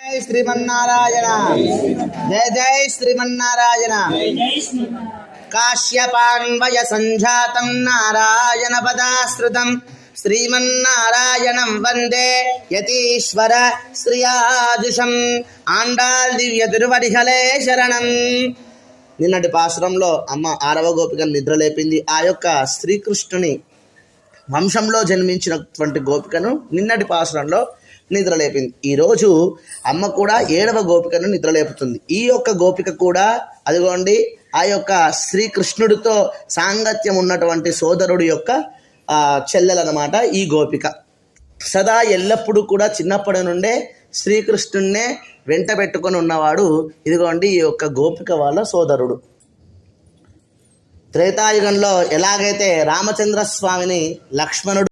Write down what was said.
జై శ్రీమన్నారాయణ. జయ జయ శ్రీమన్నారాయణ. కాశ్యపాన్వయ సంజాతం నారాయణ పదాశ్రుతం శ్రీమన్నారాయణం వందే యతీశ్వర శ్రియాజుషం ఆండాల్ దివ్య తిరువడిహలే శరణం. నిన్నటి పాశ్రంలో అమ్మ ఆరవ గోపికను నిద్రలేపింది ఆ యొక్క శ్రీకృష్ణుని వంశంలో జన్మించినటువంటి గోపికను నిన్నటి పాశ్రంలో నిద్రలేపింది. ఈరోజు అమ్మ కూడా ఏడవ గోపికను నిద్రలేపుతుంది. ఈ యొక్క గోపిక కూడా అదిగోండి ఆ యొక్క శ్రీకృష్ణుడితో సాంగత్యం ఉన్నటువంటి సోదరుడి యొక్క చెల్లెలన్నమాట ఈ గోపిక. సదా ఎల్లప్పుడూ కూడా చిన్నప్పటి నుండే శ్రీకృష్ణున్నే వెంట పెట్టుకొని ఉన్నవాడు ఇదిగోండి ఈ యొక్క గోపిక వాళ్ళ సోదరుడు. త్రేతాయుగంలో ఎలాగైతే రామచంద్ర స్వామిని లక్ష్మణుడు